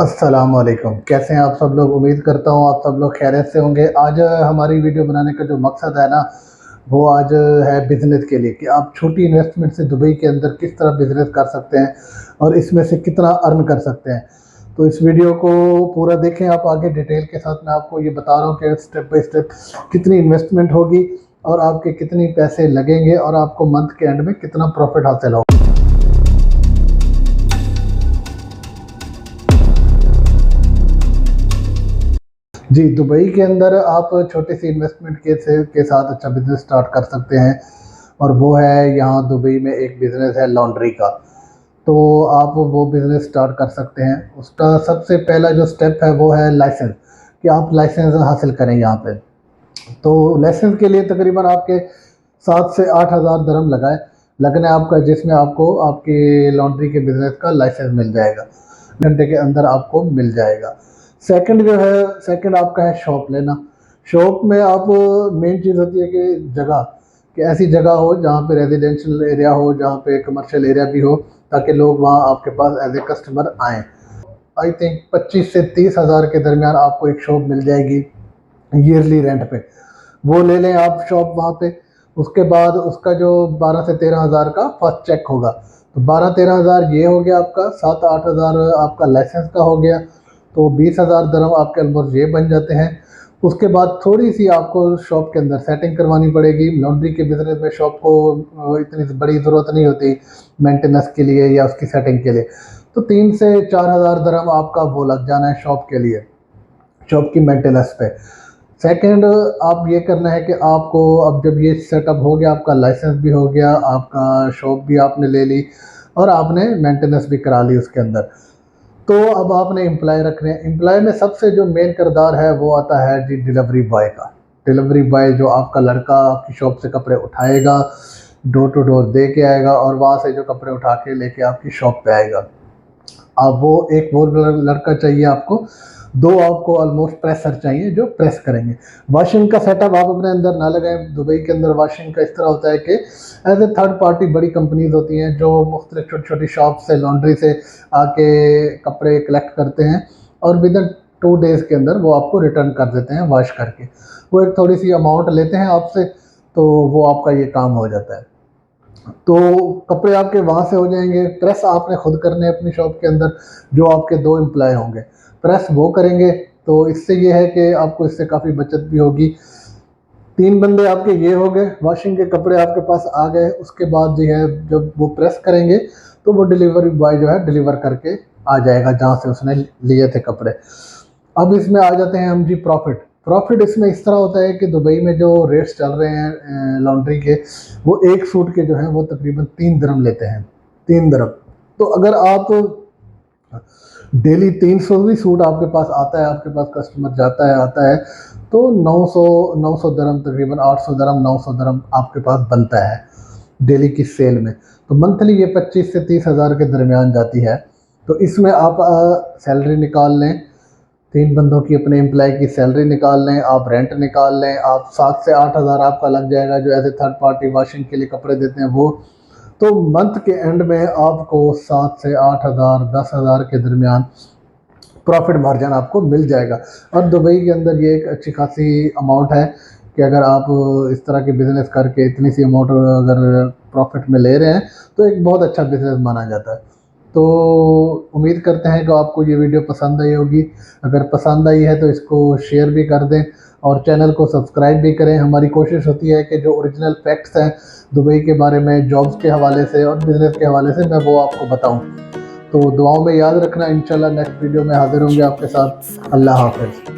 असलकुम कैसे हैं आप सब लोग? उम्मीद करता हूँ आप सब लोग खैरियत से होंगे। आज हमारी वीडियो बनाने का जो मकसद है ना, वो आज है बिज़नेस के लिए कि आप छोटी इन्वेस्टमेंट से दुबई के अंदर किस तरह बिज़नेस कर सकते हैं और इसमें से कितना अर्न कर सकते हैं। तो इस वीडियो को पूरा देखें। आप आगे डिटेल के साथ मैं आपको ये बता रहा हूँ कि स्टेप बाई स्टेप कितनी इन्वेस्टमेंट होगी और आपके कितने पैसे लगेंगे और आपको मंथ के एंड में कितना प्रॉफिट हासिल होगा। जी, दुबई के अंदर आप छोटे सी इन्वेस्टमेंट के से, के साथ अच्छा बिज़नेस स्टार्ट कर सकते हैं। और वो है, यहाँ दुबई में एक बिज़नेस है लॉन्ड्री का। तो आप वो बिज़नेस स्टार्ट कर सकते हैं। उसका सबसे पहला जो स्टेप है, वो है लाइसेंस कि आप लाइसेंस हासिल करें यहाँ पे। तो लाइसेंस के लिए तकरीबन आपके सात से आठ हज़ार दरम लगाए। लगने आपका, जिसमें आपको आपके लॉन्ड्री के बिज़नेस का लाइसेंस मिल जाएगा। घंटे के अंदर आपको मिल जाएगा। सेकंड जो है सेकंड आपका है शॉप लेना। शॉप में आप मेन चीज़ होती है कि जगह, कि ऐसी जगह हो जहाँ पे रेजिडेंशियल एरिया हो, जहाँ पे कमर्शियल एरिया भी हो, ताकि लोग वहाँ आपके पास एज ए कस्टमर आएँ। आई थिंक 25 से तीस हज़ार के दरमियान आपको एक शॉप मिल जाएगी ईयरली रेंट पे। वो ले लें आप शॉप वहाँ पे, उसके बाद उसका जो बारह से तेरह हज़ार का फ़र्स्ट चेक होगा। तो बारह तेरह हज़ार ये हो गया आपका, सात आठ हज़ार आपका लाइसेंस का हो गया। तो बीस हज़ार दरम आपके ऑलमोस्ट ये बन जाते हैं। उसके बाद थोड़ी सी आपको शॉप के अंदर सेटिंग करवानी पड़ेगी। लॉन्ड्री के बिज़नेस में शॉप को इतनी बड़ी ज़रूरत नहीं होती मेंटेनेंस के लिए या उसकी सेटिंग के लिए। तो तीन से चार हज़ार दरम आपका वो लग जाना है शॉप के लिए, शॉप की मेंटेनेंस पे। सेकंड, आप ये करना है कि आपको अब जब ये सेटअप हो गया, आपका लाइसेंस भी हो गया, आपका शॉप भी आपने ले ली और आपने मेंटेनेंस भी करा ली उसके अंदर। तो अब आपने एम्प्लॉय रखने हैं। एम्प्लॉय में सबसे जो मेन करदार है, वो आता है जी डिलीवरी बॉय का। डिलीवरी बॉय जो आपका लड़का आपकी शॉप से कपड़े उठाएगा डोर टू डोर दे के आएगा और वहाँ से जो कपड़े उठा के लेके आपकी शॉप पे आएगा। अब वो एक वो लड़का चाहिए आपको। दो आपको ऑलमोस्ट प्रेसर चाहिए जो प्रेस करेंगे। वॉशिंग का सेटअप आप अपने अंदर ना लगाएँ। दुबई के अंदर वॉशिंग का इस तरह होता है कि एज ए थर्ड पार्टी बड़ी कंपनीज़ होती हैं जो मुख्तलिफ़ छोटी छोटी शॉप से लॉन्ड्री से आके कपड़े कलेक्ट करते हैं और विद इन टू डेज़ के अंदर वो आपको रिटर्न कर देते हैं वॉश करके। वो एक थोड़ी सी अमाउंट लेते हैं आपसे तो वो आपका ये काम हो जाता है। तो कपड़े आपके वहाँ से हो जाएँगे। प्रेस आपने खुद करने अपनी शॉप के अंदर, जो आपके दो एम्प्लॉय होंगे। प्रेस वो करेंगे तो इससे ये है कि आपको इससे काफ़ी बचत भी होगी। तीन बंदे आपके ये हो गए वॉशिंग के कपड़े आपके पास आ गए, उसके बाद जो है, जब वो प्रेस करेंगे तो वो डिलीवरी बॉय जो है डिलीवर करके आ जाएगा जहाँ से उसने लिए थे कपड़े। अब इसमें आ जाते हैं हम जी प्रॉफिट प्रॉफिट इसमें इस तरह होता है कि दुबई में जो रेट्स चल रहे हैं लॉन्ड्री के, वो एक सूट के जो हैं, वो तकरीबन तीन दरम लेते हैं। तीन दरम तो अगर आप डेली तीन सौ भी सूट आपके पास आता है, आपके पास कस्टमर जाता है, आता है तो 900 900 दरम तकरीबन 800 दरम 900 दरम आपके पास बनता है डेली की सेल में। तो मंथली ये 25 से तीस हज़ार के दरमियान जाती है। तो इसमें आप सैलरी निकाल लें, तीन बंदों की अपने एम्प्लॉय की सैलरी निकाल लें, आप रेंट निकाल लें, आप सात से आठ हज़ार आपका लग जाएगा जो ऐसे थर्ड पार्टी वॉशिंग के लिए कपड़े देते हैं, वो तो मंथ के एंड में आपको सात से आठ हज़ार, दस हज़ार के दरमियान प्रॉफिट मार्जिन आपको मिल जाएगा। और दुबई के अंदर ये एक अच्छी खासी अमाउंट है कि अगर आप इस तरह के बिज़नेस करके इतनी सी अमाउंट अगर प्रॉफिट में ले रहे हैं तो एक बहुत अच्छा बिज़नेस माना जाता है। तो उम्मीद करते हैं कि आपको ये वीडियो पसंद आई होगी। अगर पसंद आई है तो इसको शेयर भी कर दें और चैनल को सब्सक्राइब भी करें। हमारी कोशिश होती है कि जो ओरिजिनल फैक्ट्स हैं दुबई के बारे में जॉब्स के हवाले से और बिज़नेस के हवाले से मैं वो आपको बताऊँ। तो दुआओं में याद रखना। इंशाल्लाह नेक्स्ट वीडियो में हाजिर होंगे आपके साथ। अल्लाह हाफिज़।